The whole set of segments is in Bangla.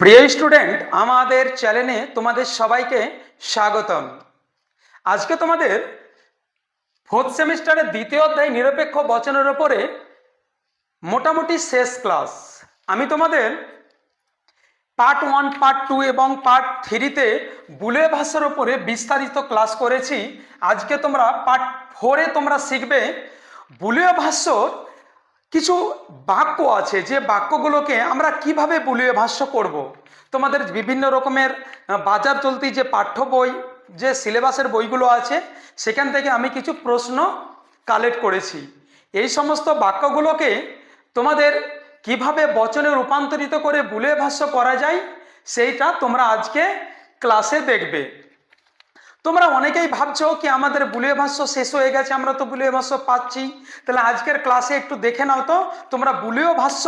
প্রিয় স্টুডেন্ট, আমাদের চ্যানেলে তোমাদের সবাইকে স্বাগতম। আজকে তোমাদের ফোর্থ সেমিস্টারের দ্বিতীয় অধ্যায় নিরপেক্ষ বচনের ওপরে মোটামুটি শেষ ক্লাস আমি তোমাদের পার্ট ওয়ান পার্ট টু এবং পার্ট থ্রিতে বুলে ভাষার ওপরে বিস্তারিত ক্লাস করেছি। আজকে তোমরা পার্ট ফোরে তোমরা শিখবে বুলীয় ভাষ্যর কিছু বাক্য আছে যে বাক্যগুলোকে আমরা কীভাবে বুলীয় ভাষ্য করব। তোমাদের বিভিন্ন রকমের বাজার চলতি যে পাঠ্য বই, যে সিলেবাসের বইগুলো আছে, সেখান থেকে আমি কিছু প্রশ্ন কালেক্ট করেছি এই সমস্ত বাক্যগুলোকে তোমাদের কীভাবে বচনে রূপান্তরিত করে বুলে ভাষ্য করা যায়, সেইটা তোমরা আজকে ক্লাসে দেখবে তোমরা অনেকেই ভাবছ কি আমাদের বুলিয়ে ভাষ্য শেষ হয়ে গেছে, আমরা তো বুলিয়ে ভাষ্য পাচ্ছি। তাহলে আজকের ক্লাসে একটু দেখে নাও তো, তোমরা বুলিয় ভাষ্য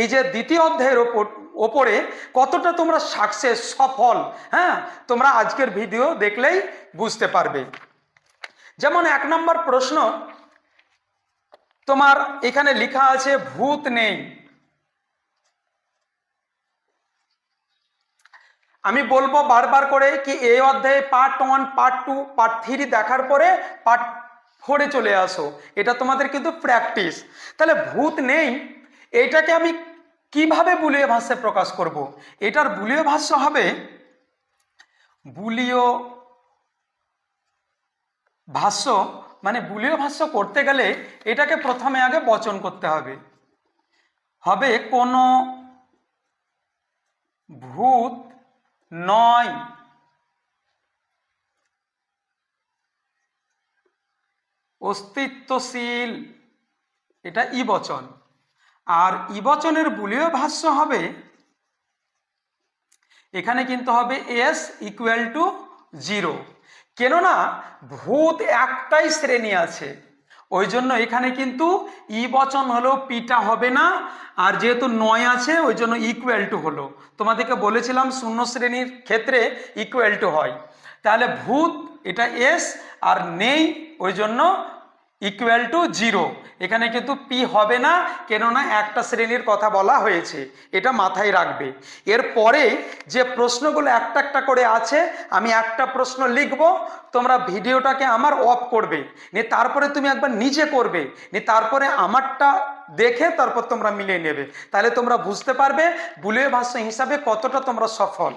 এই যে দ্বিতীয় অধ্যায়ের ওপর, ওপরে কতটা তোমরা সাকসেস সফল হ্যাঁ? তোমরা আজকের ভিডিও দেখলেই বুঝতে পারবে। যেমন এক নম্বর প্রশ্ন, তোমার এখানে লেখা আছে, ভূত নেই। আমি বলব বারবার করে কি এই অধ্যায়ে part one part two part three দেখার পরে পার্ট ফোরে চলে আসো। এটা তোমাদের কিন্তু প্র্যাকটিস তাহলে ভূত নেই এইটাকে আমি কীভাবে বুলিয়ে ভাষ্যে প্রকাশ করব। এটার বুলিয় ভাষ্য হবে, বুলিয় ভাষ্য মানে বুলিয় ভাষ্য করতে গেলে এটাকে প্রথমে আগে বচন করতে হবে। হবে কোনো ভূত নয়। অস্তিত্বশীল, এটা ই বচন আর ই বচনের বুলীয় ভাষ্য হবে, এখানে কিন্তু হবে এস ইকুয়াল টু জিরো। কেননা ভূত একটাই শ্রেণি আছে, ওই জন্য এখানে কিন্তু ই বচন হলেও পিটা হবে না, আর যেহেতু নয় আছে, ওই জন্য ইকুয়াল টু হলো। তোমাদেরকে বলেছিলাম শূন্য শ্রেণির ক্ষেত্রে ইকুয়াল টু হয়। তাহলে ভূত এটা এস আর নেই, ওই জন্য ইকুয়াল টু জিরো এখানে কিন্তু পি হবে না, কেননা একটা শ্রেণির কথা বলা হয়েছে। এটা মাথায় রাখবে। এরপরে যে প্রশ্নগুলো একটা একটা করে আছে, আমি একটা প্রশ্ন লিখব, তোমরা ভিডিওটাকে আমার অফ করবে। নিয়ে তারপরে তুমি একবার নিজে করবে। নিয়ে তারপরে আমারটা দেখে তারপর তোমরা মিলিয়ে নেবে। তাহলে তোমরা বুঝতে পারবে বুলিয়ে ভাষ্য হিসাবে কতটা তোমরা সফল।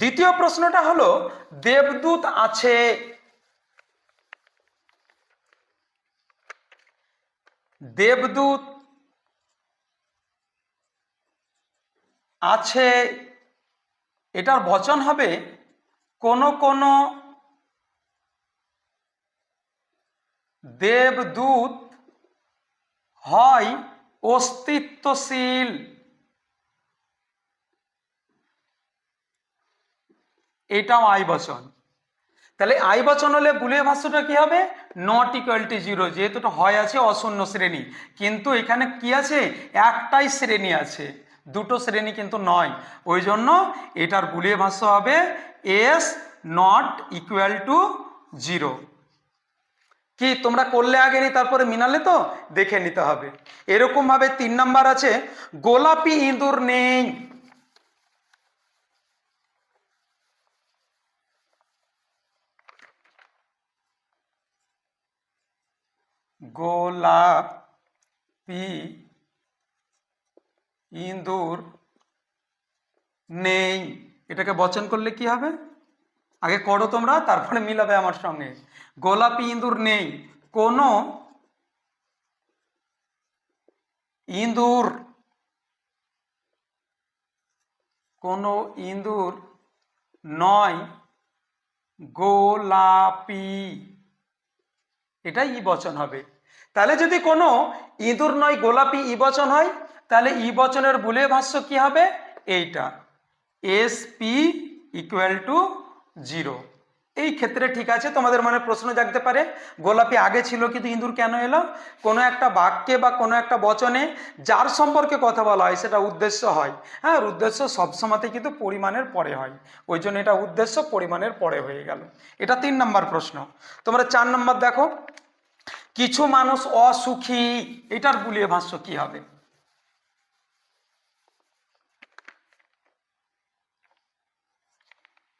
দ্বিতীয় প্রশ্নটা হলো, দেবদূত আছে দেবদূত আছে এটার বচন হবে কোন কোন দেবদূত হয় অস্তিত্বশীল। এটাও আই বচন। তাহলে আই বচন হলে বুলিয়ে ভাষ্যটা কি হবে? নট ইকুয়াল টু জিরো যেহেতু হয় আছে অশূন্য শ্রেণি। কিন্তু এখানে কি আছে? একটাই শ্রেণি আছে। দুটো শ্রেণি কিন্তু নয়। ওই জন্য এটার বুলিয়ে ভাষ্য হবে S not equal to zero কি, তোমরা করলে আগে নি, তারপরে মিনালে তো? দেখে নিতে হবে। এরকম ভাবে তিন নাম্বার আছে, গোলাপি ইঁদুর নেই। গোলাপি ইঁদুর নেই। এটাকে বচন করলে কি হবে? আগে করো তোমরা, তারপরে মিলাবে আমার সঙ্গে। গোলাপি ইঁদুর নেই। কোনো ইঁদুর কোনো ইঁদুর নয়। গোলাপি। এটাই বচন হবে। তাহলে যদি কোনো ইঁদুর নয়, গোলাপি ই বচন হয়, তাহলে ই বচনের বুলে ভাষ্য কি হবে? এইটা। S P equal to zero এই ক্ষেত্রে ঠিক আছে, তোমাদের মনে প্রশ্ন জাগতে পারে, গোলাপি আগে ছিল কিন্তু ইঁদুর কেন এলো? কোনো একটা বাক্যে বা কোনো একটা বচনে যার সম্পর্কে কথা বলা হয়, সেটা উদ্দেশ্য হয়। হ্যাঁ উদ্দেশ্য সবসময়তে কিন্তু পরিমাণের পরে হয়। ওই জন্য এটা উদ্দেশ্য পরিমাণের পরে হয়ে গেল। এটা তিন নম্বর প্রশ্ন। তোমরা চার নম্বর দেখো। কিছু মানুষ অসুখী, এটার বুলিয়ে ভাষ্য কি হবে?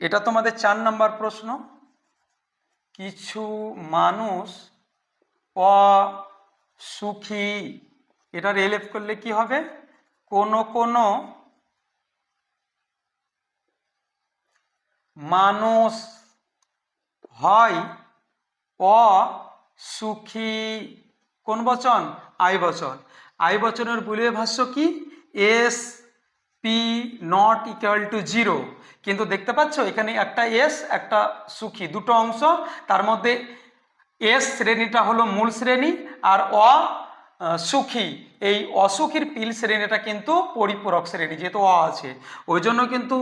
এটা তোমাদের চার নাম্বার প্রশ্ন। কিছু মানুষ অসুখী এটা রিলেভ করলে কি হবে? কোনো কোনো মানুষ হয় অসুখী কোন বচন? আই বচন। আই বচনের বুলিয়ে ভাষ্য কি? S P not equal to zero কিন্তু দেখতে পাচ্ছ, এখানে একটা এস একটা সুখী, দুটো অংশ। তার মধ্যে এস শ্রেণীটা হলো মূল শ্রেণি, আর অ সুখী। এই অসুখীর পিল শ্রেণীটা কিন্তু পরিপূরক শ্রেণি, যেহেতু অ আছে। ওই জন্য কিন্তু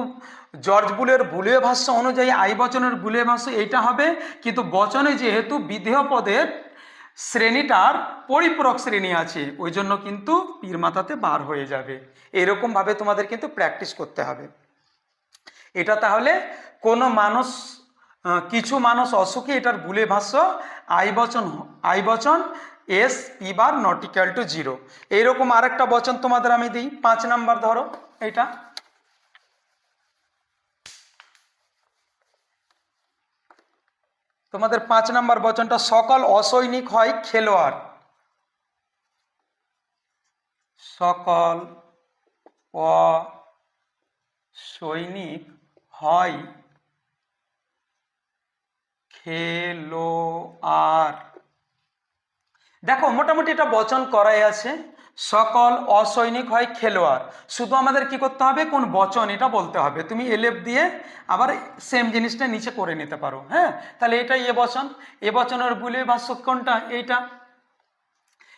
জর্জ বুলের বুলীয় ভাষ্য অনুযায়ী আই বচনের বুলীয় ভাষ্য এইটা হবে, কিন্তু বচনে যেহেতু বিধেয় পদের শ্রেণীটার পরিপূরক শ্রেণি আছে, ওই জন্য কিন্তু পীর মাথাতে বার হয়ে যাবে। এরকমভাবে তোমাদের কিন্তু প্র্যাকটিস করতে হবে। এটা তাহলে কোনো মানুষ কিছু মানুষ অসুখী, এটার বুলে ভাষ্য আই বচন আই বচন S P bar not equal to zero এইরকম আরেকটা বচন তোমাদের আমি দিই। পাঁচ নাম্বার ধরো এটা তোমাদের পাঁচ নাম্বার বচনটা, সকল অসৈনিক হয় খেলোয়াড়। সকল অসৈনিক হয় খেলোয়াড়। দেখো, মোটামুটি এটা বচন করাই আছে। সকল অসৈনিক হয় খেলোয়াড়। শুধু আমাদের কি করতে হবে? কোন বচন এটা বলতে হবে। তুমি এলেপ দিয়ে আবার সেম জিনিসটা নিচে করে নিতে পারো হ্যাঁ? তাহলে এটা এ বচন। এ বচনের বুলে ভাষ্য কোনটা? এইটা।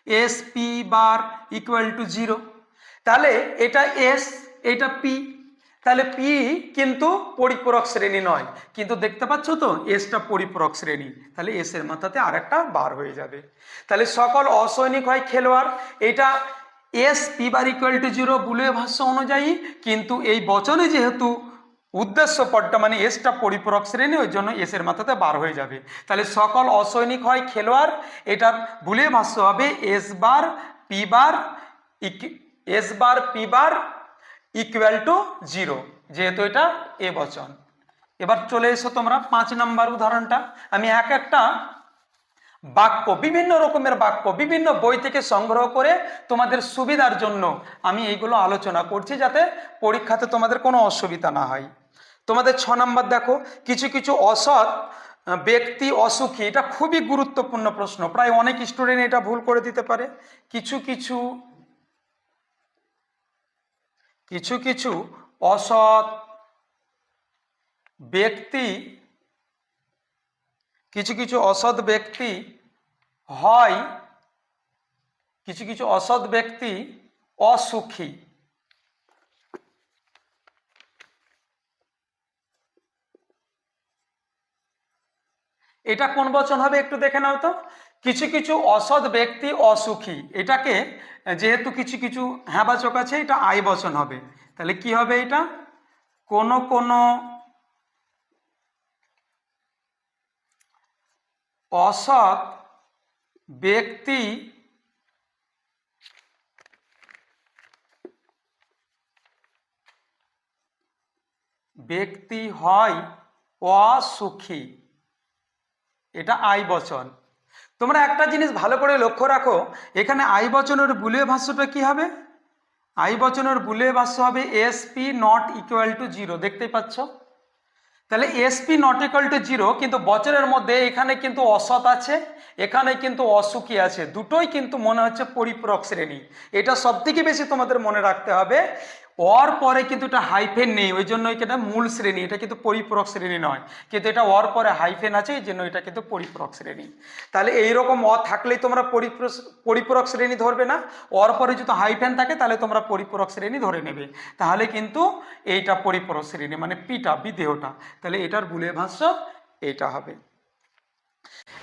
S P bar equal to zero তাহলে এটা এস এটা পি তাহলে পি কিন্তু পরিপূরক শ্রেণি নয়। কিন্তু দেখতে পাচ্ছ তো এসটা পরিপূরক শ্রেণি। তাহলে এস এর মাথাতে আরেকটা বার হয়ে যাবে। তাহলে সকল অসৈনিক হয় খেলোয়াড়, এটা S P bar equal to zero বুলীয় ভাষ্য অনুযায়ী, কিন্তু এই বচনে যেহেতু উদ্দেশ্য পদটা মানে এসটা পরিপূরক শ্রেণি, ওই জন্য এস এর মাথাতে বার হয়ে যাবে। তাহলে সকল অসৈনিক হয় খেলোয়াড়, এটার ভুলে ভাষ্য হবে S bar P bar S bar P bar equal to zero যেহেতু এটা এ বচন। এবার চলে এসো তোমরা পাঁচ নাম্বার উদাহরণটা। আমি এক একটা বাক্য, বিভিন্ন রকমের বাক্য, বিভিন্ন বই থেকে সংগ্রহ করে তোমাদের সুবিধার জন্য আমি এইগুলো আলোচনা করছি যাতে পরীক্ষাতে তোমাদের কোনো অসুবিধা না হয়। তোমাদের ছ নাম্বার দেখো, কিছু কিছু অসৎ ব্যক্তি অসুখী, এটা খুবই গুরুত্বপূর্ণ প্রশ্ন। প্রায় অনেক স্টুডেন্ট এটা ভুল করে দিতে পারে। কিছু কিছু কিছু কিছু অসৎ ব্যক্তি, কিছু কিছু অসৎ ব্যক্তি হয়, কিছু কিছু অসৎ ব্যক্তি অসুখী। এটা কোন বচন হবে একটু দেখে নাও তো। কিছু কিছু অসৎ ব্যক্তি অসুখী। এটাকে, যেহেতু কিছু কিছু হ্যাবাচক আছে, এটা আয় বচন হবে। তাহলে কি হবে এটা? কোন কোন অসৎ ব্যক্তি ব্যক্তি হয় অসুখী। এটা আই বচন তোমরা একটা জিনিস ভালো করে লক্ষ্য রাখো, এখানে আই বচনের বুলীয় ভাষ্যটা কি হবে? আই বচনের বুলীয় ভাষ্য হবে SP not equal to zero দেখতেই পাচ্ছ? তাহলে SP not equal to zero কিন্তু বচনের মধ্যে এখানে কিন্তু অসৎ আছে, এখানে কিন্তু অসুখী আছে, দুটোই কিন্তু মনে হচ্ছে পরিপূরক শ্রেণি। এটা সব থেকে বেশি তোমাদের মনে রাখতে হবে। অর পরে কিন্তু এটা হাইফেন নেই, ওই জন্য এটা মূল শ্রেণি, এটা কিন্তু পরিপূরক শ্রেণি নয়। কিন্তু এটা অর পরে হাইফেন আছে, এই জন্য এটা কিন্তু পরিপূরক শ্রেণি। তাহলে এইরকম অ থাকলেই তোমরা পরিপূরক শ্রেণি ধরবে না, অর পরে যদি হাইফেন থাকে, তাহলে তোমরা পরিপূরক শ্রেণি ধরে নেবে। তাহলে কিন্তু এইটা পরিপূরক শ্রেণি মানে পিটা বিদেহটা। তাহলে এটার বুলে ভাষ্য এইটা হবে।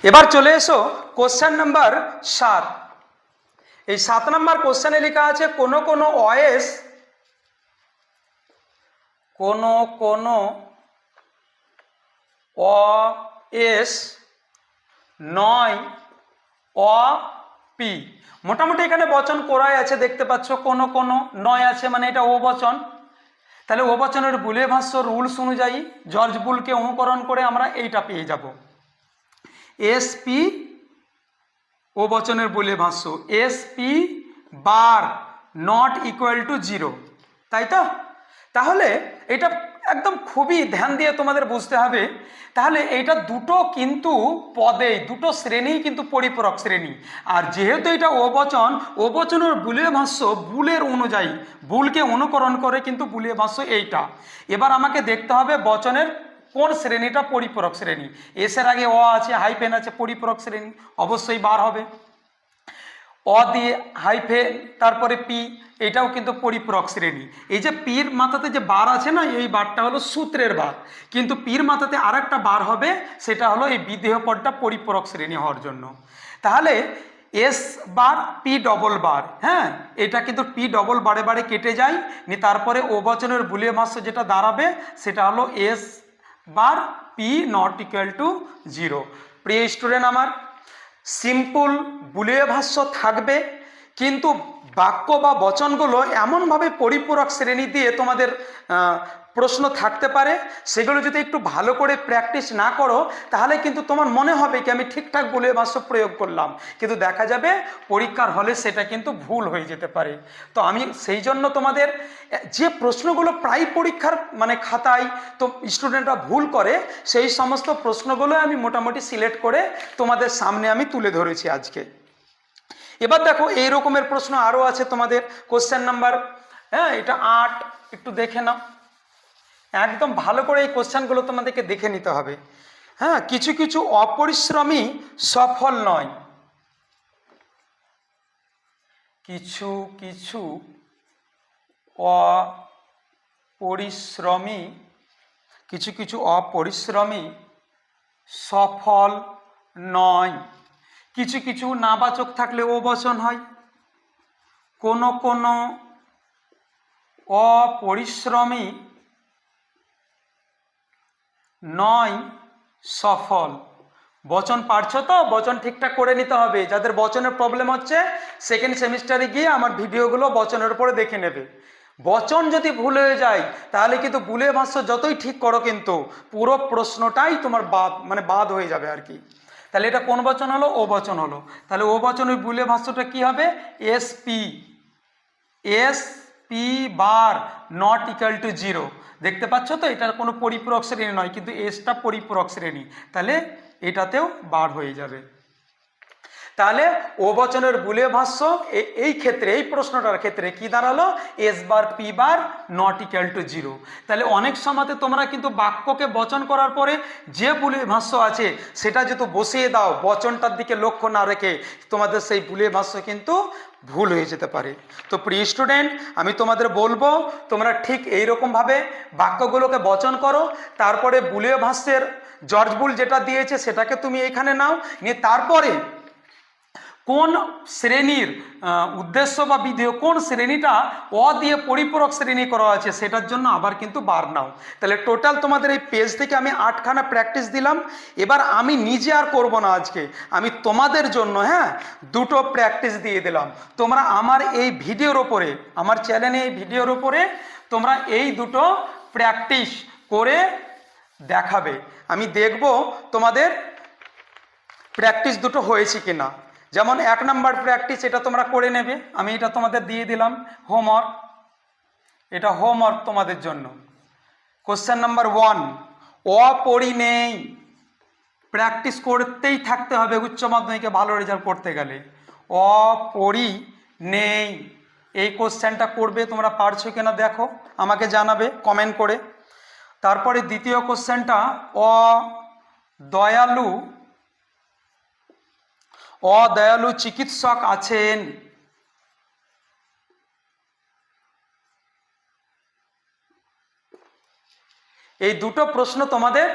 এবার চলে এসো কোশ্চেন নাম্বার সাত। এই সাত নাম্বার কোশ্চেনে লেখা আছে, কোনো কোনো অয়েস কোনো কোনো অ এস নয় অ পি। মোটামুটি এখানে বচন করাই আছে, দেখতে পাচ্ছ, কোনো কোনো নয় আছে মানে এটা ও বচন। তাহলে ও বচনের বুলে ভাষ্য রুলস অনুযায়ী জর্জ বুলকে অনুকরণ করে আমরা এইটা পেয়ে যাব। এস পি, ও বচনের বলে ভাষ্য, S P bar not equal to zero. তাই তো? তাহলে এটা একদম খুবই ধ্যান দিয়ে তোমাদের বুঝতে হবে। তাহলে এটা দুটো কিন্তু পদে দুটো শ্রেণি কিন্তু পরিপূরক শ্রেণি। আর যেহেতু এটা অবচন, অবচনের বুলের ভাষ্য বুলের অনুযায়ী, বুলকে অনুকরণ করে কিন্তু বুলের ভাষ্য এইটা। এবার আমাকে দেখতে হবে বচনের কোন শ্রেণীটা পরিপূরক শ্রেণি। এসের আগে অ আছে হাইপেন আছে, পরিপূরক শ্রেণি, অবশ্যই বার হবে। অ দিয়ে হাইফেন তারপরে পি, এটাও কিন্তু পরিপূরক শ্রেণি। এই যে পির মাথাতে যে বার আছে না, এই বারটা হলো সূত্রের বার। কিন্তু পির মাথাতে আর একটা বার হবে, সেটা হলো এই বিদেহ পদটা পরিপূরক শ্রেণি হওয়ার জন্য। তাহলে S bar, P double bar হ্যাঁ? এটা কিন্তু পি ডবল বারে বারে কেটে যায় নি তারপরে ও বচনের বুলিয়ে ভাষ্য যেটা দাঁড়াবে, সেটা হলো S bar, P not equal to zero প্রিয় স্টুডেন্ট আমার সিম্পল বুলিয়ে ভাষ্য থাকবে কিন্তু বাক্য বা বচনগুলো এমনভাবে পরিপূরক শ্রেণি দিয়ে তোমাদের প্রশ্ন থাকতে পারে, সেগুলো যদি একটু ভালো করে প্র্যাকটিস না করো, তাহলে কিন্তু তোমার মনে হবে কি আমি ঠিকঠাক বুলিয়ে ভাষ্য প্রয়োগ করলাম। কিন্তু দেখা যাবে পরীক্ষার হলে সেটা কিন্তু ভুল হয়ে যেতে পারে। তো আমি সেই জন্য তোমাদের, যে প্রশ্নগুলো প্রায় পরীক্ষার মানে খাতায় তো স্টুডেন্টরা ভুল করে, সেই সমস্ত প্রশ্নগুলো আমি মোটামুটি সিলেক্ট করে তোমাদের সামনে আমি তুলে ধরেছি আজকে। এবার দেখো এই রকমের প্রশ্ন আরও আছে তোমাদের। কোশ্চেন নাম্বার হ্যাঁ এটা আট, একটু দেখে নাও। একদম ভালো করে এই কোশ্চেনগুলো তোমাদেরকে দেখে নিতে হবে। হ্যাঁ কিছু কিছু অপরিশ্রমী সফল নয়। কিছু কিছু অপরিশ্রমী, কিছু কিছু অপরিশ্রমী সফল নয়। কিছু কিছু নাবাচক থাকলে ও বচন হয়। কোনো কোনো অপরিশ্রমী নয় সফল। বচন পারছ তো? বচন ঠিকঠাক করে নিতে হবে। যাদের বচনের প্রবলেম হচ্ছে সেকেন্ড সেমিস্টারে গিয়ে আমার ভিডিওগুলো বচনের উপরে দেখে নেবে। বচন যদি ভুল হয়ে যায়, তাহলে কিন্তু বুলে ভাষ্য যতই ঠিক করো কিন্তু, পুরো প্রশ্নটাই তোমার বাদ মানে বাদ হয়ে যাবে আর কি। তাহলে এটা কোন বচন হলো? ও বচন হলো। তাহলে ও বচন ওই বুলে ভাষ্যটা কি হবে? S P S P bar not equal to zero দেখতে পাচ্ছ তো? এটা কোনো পরিপূরক শ্রেণি নয়, কিন্তু এসটা পরিপূরক শ্রেণি। তাহলে এটাতেও বার হয়ে যাবে। তাহলে ও বচনের বুলে ভাষ্য এই ক্ষেত্রে, এই প্রশ্নটার ক্ষেত্রে কি দাঁড়াল? S bar P bar not equal to zero তাহলে অনেক সময়তে তোমরা কিন্তু বাক্যকে বচন করার পরে যে বুলে ভাষ্য আছে, সেটা যেহেতু বসিয়ে দাও, বচনটার দিকে লক্ষ্য না রেখে তোমাদের সেই বুলে ভাষ্য কিন্তু ভুল হয়ে যেতে পারে। তো প্রিয় স্টুডেন্ট আমি তোমাদের বলব, তোমরা ঠিক এই রকমভাবে বাক্যগুলোকে বচন করো, তারপরে বুলে ভাষ্যের জর্জ বুল যেটা দিয়েছে, সেটাকে তুমি এখানে নাও, নিয়ে তারপরে কোন শ্রেণির উদ্দেশ্য বা বিধেয় কোন শ্রেণীটা অ দিয়ে পরিপূরক শ্রেণি করা আছে সেটার জন্য আবার কিন্তু বার নাও। তাহলে টোটাল তোমাদের এই পেজ থেকে আমি আটখানা প্র্যাকটিস দিলাম। এবার আমি নিজে আর করব না আজকে। আমি তোমাদের জন্য হ্যাঁ দুটো প্র্যাকটিস দিয়ে দিলাম। তোমরা আমার এই ভিডিওর ওপরে আমার চ্যানেলে এই ভিডিওর ওপরে তোমরা এই দুটো প্র্যাকটিস করে দেখাবে। আমি দেখব তোমাদের প্র্যাকটিস দুটো হয়েছে কি না যেমন এক নাম্বার প্র্যাকটিস এটা তোমরা করে নেবে। আমি এটা তোমাদের দিয়ে দিলাম। হোমওয়ার্ক এটা হোমওয়ার্ক তোমাদের জন্য। কোশ্চেন নাম্বার ওয়ান অপরি নেই। প্র্যাকটিস করতেই থাকতে হবে উচ্চ মাধ্যমিকে ভালো রেজাল্ট করতে গেলে। অপরি নেই। এই কোশ্চেনটা করবে, তোমরা পারছ কিনা দেখো, আমাকে জানাবে কমেন্ট করে। তারপরে দ্বিতীয় কোশ্চেনটা অ দয়ালু অদয়ালু চিকিৎসক আছেন। এই দুটো প্রশ্ন তোমাদের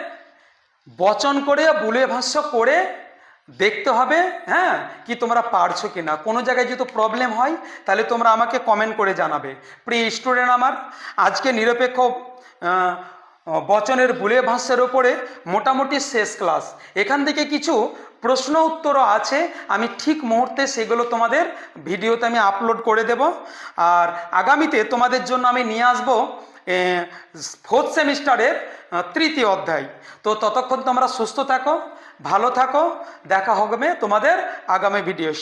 বচন করে, বুলে ভাষ্য করে দেখতে হবে হ্যাঁ? কি তোমরা পারছ কি না কোনো জায়গায় যদি প্রবলেম হয়, তাহলে তোমরা আমাকে কমেন্ট করে জানাবে। প্রিয় স্টুডেন্ট আমার, আজকে নিরপেক্ষ বচনের বুলে ভাষ্যের ওপরে মোটামুটি শেষ ক্লাস এখান থেকে কিছু প্রশ্ন উত্তরও আছে, আমি ঠিক মুহূর্তে সেগুলো তোমাদের ভিডিওতে আমি আপলোড করে দেব। আর আগামীতে তোমাদের জন্য আমি নিয়ে আসব ফোর্থ সেমিস্টারের তৃতীয় অধ্যায়। তো ততক্ষণ তোমরা সুস্থ থাকো, ভালো থাকো, দেখা হবে তোমাদের আগামী ভিডিও